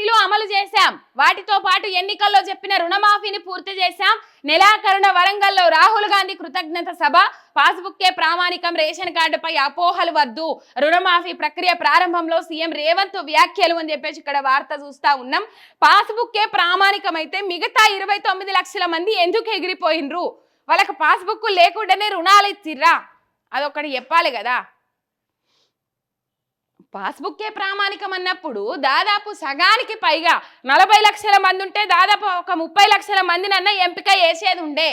గ్యారంటీలు అమలు చేశాం. వాటితో పాటు ఎన్నికల్లో చెప్పిన రుణమాఫీని పూర్తి చేశాం. నెలాఖరున వరంగల్లో రాహుల్ గాంధీ కృతజ్ఞత సభ. పాస్బుక్కే ప్రామాణికం రేషన్ కార్డుపై అపోహలు వద్దు. రుణమాఫీ ప్రక్రియ ప్రారంభంలో సీఎం రేవంత్ వ్యాఖ్యలు అని చెప్పేసి ఇక్కడ వార్త చూస్తా ఉన్నాం. పాస్బుక్కే ప్రామాణికం అయితే మిగతా ఇరవై తొమ్మిది లక్షల మంది ఎందుకు ఎగిరిపోయినరు? వాళ్ళకి పాస్బుక్ లేకుండానే రుణాలు ఇచ్చిర్రా? అదొకటి చెప్పాలి కదా. పాస్బుక్కే ప్రామాణికం అన్నప్పుడు దాదాపు సగానికి పైగా నలభై లక్షల మంది ఉంటే దాదాపు ఒక ముప్పై లక్షల మందినన్నా ఎంపిక చేసేది ఉండే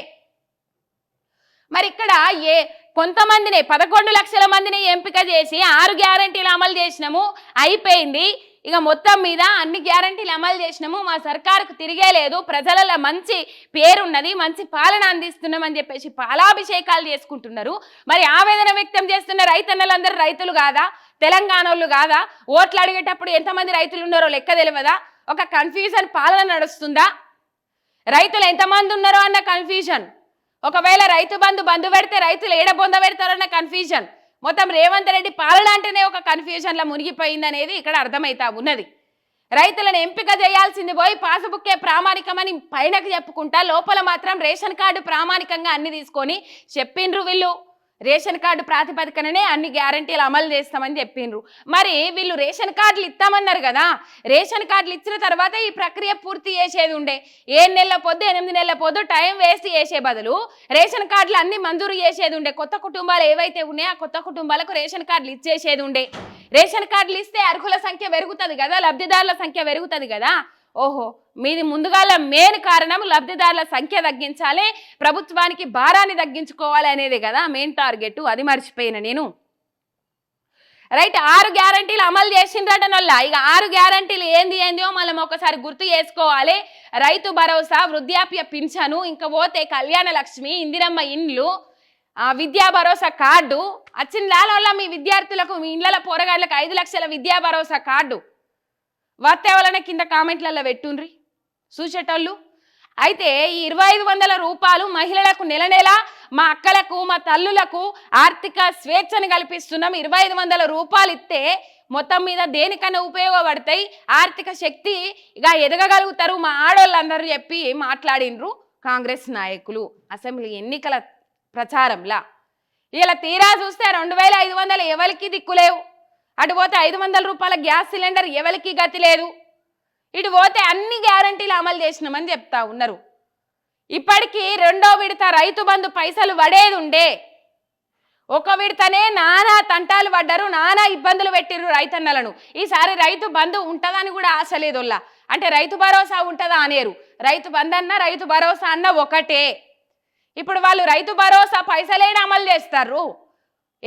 మరి ఇక్కడ ఏ కొంతమందిని పదకొండు లక్షల మందిని ఎంపిక చేసి ఆరు గ్యారంటీలు అమలు చేసినాము అయిపోయింది. ఇక మొత్తం మీద అన్ని గ్యారంటీలు అమలు చేసినాము మా సర్కారుకు తిరిగే లేదు. ప్రజలలో మంచి పేరున్నది మంచి పాలన అందిస్తున్నామని చెప్పేసి పాలాభిషేకాలు చేసుకుంటున్నారు. మరి ఆవేదన వ్యక్తం చేస్తున్న రైతన్నలందరూ రైతులు కాదా? తెలంగాణలు కాదా? ఓట్లు అడిగేటప్పుడు ఎంతమంది రైతులు ఉన్నారో లెక్క తెలియదా ఒక కన్ఫ్యూజన్ పాలన నడుస్తుందా? రైతులు ఎంతమంది ఉన్నారో అన్న కన్ఫ్యూజన్ ఒకవేళ రైతు బంధు బంధు పెడితే రైతులు ఏడ బొంద పెడతారన్న కన్ఫ్యూజన్ మొత్తం రేవంత్ రెడ్డి పాలన అంటేనే ఒక కన్ఫ్యూజన్లో మునిగిపోయింది అనేది ఇక్కడ అర్థమవుతా ఉన్నది. రైతులను ఎంపిక చేయాల్సింది పోయి పాస్బుక్కే ప్రామాణికమని పైనకి చెప్పుకుంటా లోపల మాత్రం రేషన్ కార్డు ప్రామాణికంగా అన్ని తీసుకొని చెప్పిండ్రు వీళ్ళు. రేషన్ కార్డు ప్రాతిపదికననే అన్ని గ్యారంటీలు అమలు చేస్తామని చెప్పిండ్రు. మరి వీళ్ళు రేషన్ కార్డులు ఇస్తామన్నారు కదా రేషన్ కార్డులు ఇచ్చిన తర్వాత ఈ ప్రక్రియ పూర్తి చేసేది ఉండే. ఏడు నెలల పొద్దు ఎనిమిది నెలల పొద్దు టైం వేస్ట్ చేసే బదులు రేషన్ కార్డులు అన్ని మంజూరు చేసేది ఉండే. కొత్త కుటుంబాలు ఏవైతే ఉన్నాయో ఆ కొత్త కుటుంబాలకు రేషన్ కార్డులు ఇచ్చేసేది ఉండే. రేషన్ కార్డులు ఇస్తే అర్హుల సంఖ్య పెరుగుతుంది కదా లబ్ధిదారుల సంఖ్య పెరుగుతుంది కదా. ఓహో మీది ముందుగాల మెయిన్ కారణం లబ్ధిదారుల సంఖ్య తగ్గించాలి ప్రభుత్వానికి భారాన్ని తగ్గించుకోవాలి అనేది కదా మెయిన్ టార్గెట్ అది మర్చిపోయిన నేను. రైట్ ఆరు గ్యారంటీలు అమలు చేసిండ్రట నొల్ల. ఇక ఆరు గ్యారంటీలు ఏంది ఏందో మనం ఒకసారి గుర్తు చేసుకోవాలి. రైతు భరోసా వృద్ధాప్య పింఛను ఇంకా పోతే కళ్యాణ లక్ష్మి ఇందిరమ్మ ఇండ్లు ఆ, విద్యా భరోసా కార్డు. వచ్చిన లాల మీ విద్యార్థులకు మీ ఇండ్ల పోరగాళ్ళకి ఐదు లక్షల విద్యా భరోసా కార్డు. వార్తేవలనే కింద కామెంట్లలో పెట్టుండ్రి? చూసేటోళ్ళు. అయితే ఈ ఇరవై ఐదు వందల రూపాయలు మహిళలకు నెల నెల మా అక్కలకు మా తల్లులకు ఆర్థిక స్వేచ్ఛను కల్పిస్తున్నాం. ఇరవై ఐదు వందల రూపాయలు ఇస్తే మొత్తం మీద దేనికన్నా ఉపయోగపడతాయి? ఆర్థిక శక్తి ఇక ఎదగగలుగుతారు మా ఆడోళ్ళందరూ చెప్పి మాట్లాడినరు కాంగ్రెస్ నాయకులు. అసెంబ్లీ ఎన్నికల ప్రచారంలా. ఇలా తీరా చూస్తే రెండు వేల ఐదు వందలు ఎవరికి దిక్కులేవు? అటు పోతే ఐదు వందల రూపాయల గ్యాస్ సిలిండర్ ఎవరికి గతి లేదు? ఇటు పోతే అన్ని గ్యారంటీలు అమలు చేసినామని చెప్తా ఉన్నారు. ఇప్పటికీ రెండో విడత రైతు బంధు పైసలు పడేది ఉండే. ఒక విడతనే నానా తంటాలు పడ్డారు నానా ఇబ్బందులు పెట్టిర్రు రైతన్నలను. ఈసారి రైతు బంధు ఉంటుందని కూడా ఆశ లేదు అంటే రైతు భరోసా ఉంటుందా అనేరు. రైతు బంధు అన్న రైతు భరోసా అన్న ఒకటే. ఇప్పుడు వాళ్ళు రైతు భరోసా పైసలేని అమలు చేస్తారు.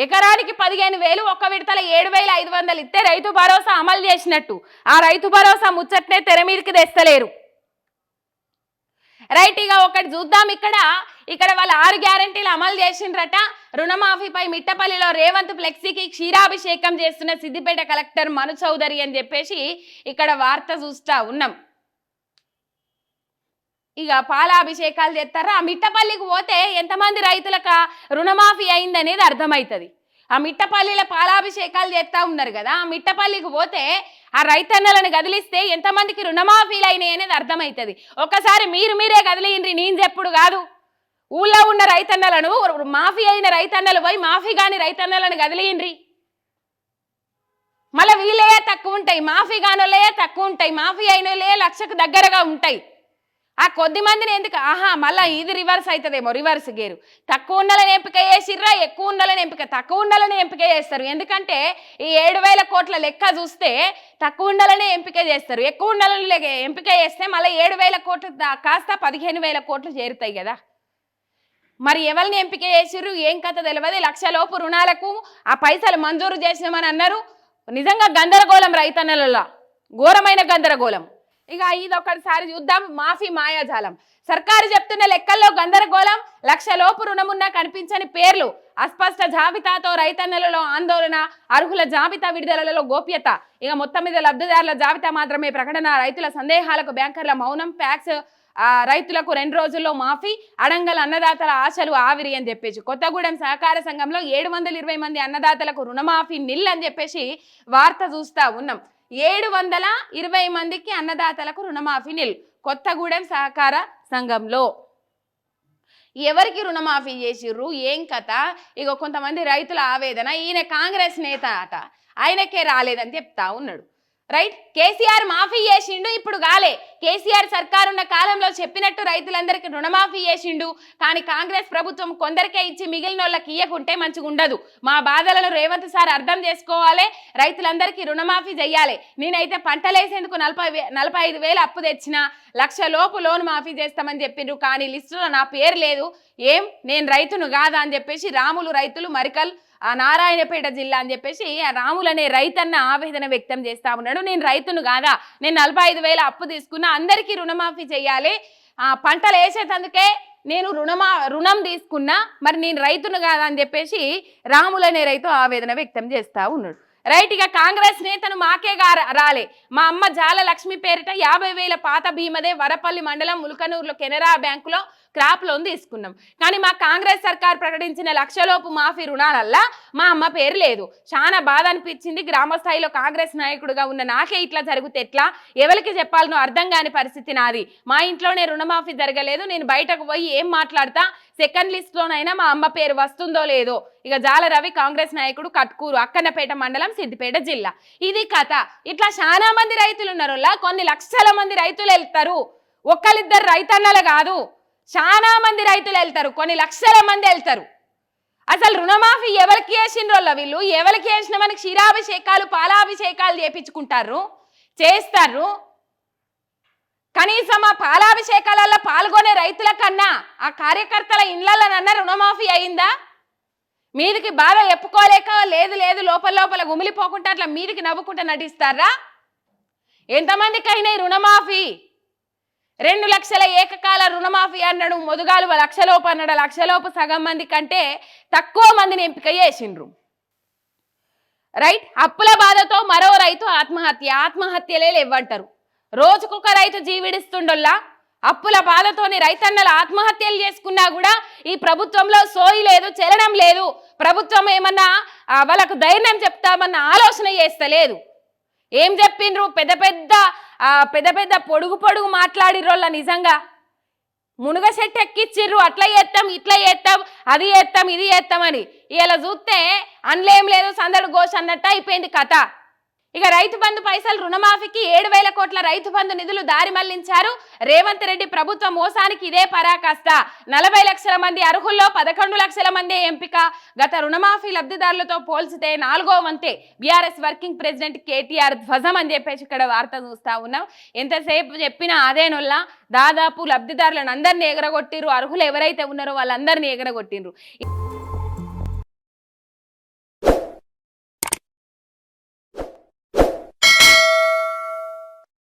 ఎకరానికి పదిహేను వేలు ఒక్క విడతల ఏడు వేల ఐదు వందలు ఇస్తే రైతు భరోసా అమలు చేసినట్టు. ఆ రైతు భరోసా ముచ్చట్నే తెర మీదకి తెస్తలేరు. రైట్ ఇక ఒకటి చూద్దాం ఇక్కడ. ఇక్కడ వాళ్ళు ఆరు గ్యారంటీలు అమలు చేసిండ్రట. రుణమాఫీపై మిట్టపల్లిలో రేవంత్ ఫ్లెక్సీకి క్షీరాభిషేకం చేస్తున్న సిద్దిపేట కలెక్టర్ మను చౌదరి అని చెప్పేసి ఇక్కడ వార్త చూస్తా ఉన్నాం. ఇక పాలాభిషేకాలు చేస్తారా? ఆ మిట్టపల్లికి పోతే ఎంతమంది రైతులకు రుణమాఫీ అయిందనేది అర్థమవుతుంది ఆ మిట్టపల్లిలో పాలాభిషేకాలు చేస్తూ ఉన్నారు కదా ఆ మిట్టపల్లికి పోతే ఆ రైతన్నలను కదిలిస్తే ఎంతమందికి రుణమాఫీలు అయినాయి అనేది అర్థమవుతుంది ఒకసారి మీరు మీరే కదిలిండ్రి నేను చెప్పుడు కాదు. ఊళ్ళో ఉన్న రైతన్నలను మాఫీ అయిన రైతన్నలు పోయి మాఫీ కాని రైతన్నలను కదిలిండ్రి. మళ్ళీ వీళ్ళే తక్కువ ఉంటాయి మాఫీ కానోళ్ళే తక్కువ ఉంటాయి మాఫీ అయిన లక్షకు దగ్గరగా ఉంటాయి. ఆ కొద్ది మందిని ఎందుకు? ఆహా మళ్ళీ ఇది రివర్స్ అవుతుందేమో రివర్స్ గేరు. తక్కువ ఉన్నలని ఎంపిక చేసిర్రా ఎక్కువ ఉన్నలని ఎంపిక. తక్కువ ఉన్నలని ఎంపిక చేస్తారు. ఎందుకంటే ఈ ఏడు వేల కోట్ల లెక్క చూస్తే తక్కువ ఉండాలనే ఎంపిక చేస్తారు. ఎక్కువ ఉండాలని ఎంపిక చేస్తే మళ్ళీ ఏడు వేల కోట్లు దా- కాస్త పదిహేను వేల కోట్లు చేరుతాయి కదా. మరి ఎవరిని ఎంపిక చేసిర్రు? ఏం కథ తెలియదు లక్షలోపు రుణాలకు ఆ పైసలు మంజూరు చేసినామని అన్నారు. నిజంగా గందరగోళం రైతన్నలలో. ఘోరమైన గందరగోళం. ఇక ఇది ఒకసారి చూద్దాం. మాఫీ మాయాజాలం. సర్కారు చెప్తున్న లెక్కల్లో గందరగోళం లక్షలోపు రుణమున్నా కనిపించని పేర్లు అస్పష్ట జాబితాతో రైతన్నలలో ఆందోళన అర్హుల జాబితా విడుదలలో గోప్యత. ఇక మొత్తం మీద లబ్ధిదారుల జాబితా మాత్రమే ప్రకటన. రైతుల సందేహాలకు బ్యాంకర్ల మౌనం ప్యాక్స్ రైతులకు రెండు రోజుల్లో మాఫీ అడంగల అన్నదాతల ఆశలు ఆవిరి అని చెప్పేసి. కొత్తగూడెం సహకార సంఘంలో ఏడు వందల ఇరవై మంది అన్నదాతలకు రుణమాఫీ నిల్ అని చెప్పేసి వార్త చూస్తా ఉన్నాం. ఏడు వందల ఇరవై మందికి అన్నదాతలకు రుణమాఫీ నిల్ కొత్తగూడెం సహకార సంఘంలో. ఎవరికి రుణమాఫీ చేసిర్రు? ఏం కథ? ఇక కొంతమంది రైతుల ఆవేదన ఈయన కాంగ్రెస్ నేత అట ఆయనకే రాలేదని చెప్తా ఉన్నాడు. రైట్? కేసీఆర్ మాఫీ చేసిండు ఇప్పుడు గాలే. కేసీఆర్ సర్కార్ ఉన్న కాలంలో చెప్పినట్టు రైతులందరికీ రుణమాఫీ చేసిండు. కానీ కాంగ్రెస్ ప్రభుత్వం కొందరికే ఇచ్చి మిగిలిన వాళ్ళకి ఇయ్యకుంటే మంచిగా ఉండదు మా బాధలను రేవంత్ సార్ అర్థం చేసుకోవాలి. రైతులందరికీ రుణమాఫీ చెయ్యాలి. నేనైతే పంటలేసేందుకు నలభై వే నలభై ఐదు వేలు అప్పు తెచ్చిన లక్ష లోపు లోన్ మాఫీ చేస్తామని చెప్పిండ్రు కానీ లిస్టులో నా పేరు లేదు. ఏం? నేను రైతును కాదా అని చెప్పేసి రాములు రైతులు మరికల్ నారాయణపేట జిల్లా అని చెప్పేసి రాములనే రైతన్న ఆవేదన వ్యక్తం చేస్తా ఉన్నాడు. నేను రైతును కాదా? నేను నలభై ఐదు వేల అప్పు తీసుకున్నా అందరికీ రుణమాఫీ చేయాలి. ఆ పంటలు వేసేటందుకే నేను రుణమా రుణం తీసుకున్నా మరి నేను రైతును కాదా అని చెప్పేసి రాములనే రైతు ఆవేదన వ్యక్తం చేస్తా ఉన్నాడు. రైట్ ఇక కాంగ్రెస్ నేతను మాకే రాలే. మా అమ్మ జాల లక్ష్మి పేరిట యాభై వేల పాత భీమదే వరపల్లి మండలం ములకనూరులో కెనరా బ్యాంకులో క్రాప్ లోన్ తీసుకున్నాం. కానీ మా కాంగ్రెస్ సర్కార్ ప్రకటించిన లక్షలోపు మాఫీ రుణాలల్లా మా అమ్మ పేరు లేదు. చాలా బాధ అనిపించింది. గ్రామ స్థాయిలో కాంగ్రెస్ నాయకుడుగా ఉన్న నాకే ఇట్లా జరిగితే ఎట్లా? ఎవరికి చెప్పాలనో అర్థం కాని పరిస్థితి నాది. మా ఇంట్లోనే రుణమాఫీ జరగలేదు. నేను బయటకు పోయి ఏం మాట్లాడతా? సెకండ్ లిస్ట్లోనైనా మా అమ్మ పేరు వస్తుందో లేదో? ఇక జాల రవి కాంగ్రెస్ నాయకుడు కట్కూరు అక్కన్నపేట మండలం సిద్దిపేట జిల్లా. ఇది కథ. ఇట్లా చాలా మంది రైతులు ఉన్నారు కొన్ని లక్షల మంది రైతులు వెళ్తారు. ఒక్కరిద్దరు రైతన్నలు కాదు. చాలా మంది రైతులు వెళ్తారు కొన్ని లక్షల మంది వెళ్తారు. అసలు రుణమాఫీ ఎవరికి వేసిండ్రోళ్ళ వీళ్ళు? ఎవరికి వేసిన మనకి క్షీరాభిషేకాలు పాలాభిషేకాలు చేపించుకుంటారు చేస్తారు. కనీసం ఆ పాలాభిషేకాలలో పాల్గొనే రైతుల కన్నా ఆ కార్యకర్తల ఇండ్లలోనన్నా రుణమాఫీ అయిందా? మీదికి బాధ చెప్పుకోలేక లేదు లేదు లోపల లోపల గుమిలిపోకుండా అట్లా మీదికి నవ్వుకుంటూ నటిస్తారా? ఎంతమందికైనా ఈ రుణమాఫీ రెండు లక్షల ఏకకాల రుణమాఫీ అన్నాడు. మొదుగాలు లక్షలోపు అన్నాడు. లక్షలోపు సగం మంది కంటే తక్కువ మందిని ఎంపిక చేసిండ్రు. రైట్? అప్పుల బాధతో మరో రైతు ఆత్మహత్య. ఆత్మహత్యలే లేవంటారు. రోజుకొక రైతు జీవిడిస్తుండొల్లా? అప్పుల బాధతోని రైతన్నలు ఆత్మహత్యలు చేసుకున్నా కూడా ఈ ప్రభుత్వంలో సోయి లేదు చలనం లేదు. ప్రభుత్వం ఏమన్నా వాళ్ళకు ధైర్యం చెప్తామన్న ఆలోచన చేస్తలేదు. ఏం చెప్పిండ్రు? పెద్ద పెద్ద పెద్ద పెద్ద పొడుగు పొడుగు మాట్లాడిరోళ్ళ నిజంగా. మునుగ చెట్టు ఎక్కిచ్చిర్రు అట్లా చేస్తాం ఇట్లా చేస్తాం అది చేస్తాం ఇది చేస్తామని ఇలా చూస్తే అన్లేం లేదు సందడి ఘోష్ అన్నట్టు అయిపోయింది కథ. ఇక రైతు బంధు పైసలు రుణమాఫీకి ఏడు వేల కోట్ల రైతు బంధు నిధులు దారి మళ్ళించారు. రేవంత్ రెడ్డి ప్రభుత్వ మోసానికి ఇదే పరాకాష్ట. నలభై లక్షల మంది అర్హుల్లో పదకొండు లక్షల మంది ఎంపిక. గత రుణమాఫీ లబ్ధిదారులతో పోల్చితే నాలుగో వంతే బీఆర్ఎస్ వర్కింగ్ ప్రెసిడెంట్ కేటీఆర్ ధ్వజం అని చెప్పేసి ఇక్కడ వార్త చూస్తా ఉన్నాం. ఎంతసేపు చెప్పినా అదేనొల్లా దాదాపు లబ్ధిదారులను అందరినీ ఎగరగొట్టిర్రు. అర్హులు ఎవరైతే ఉన్నారో వాళ్ళందరినీ ఎగరగొట్టిండ్రు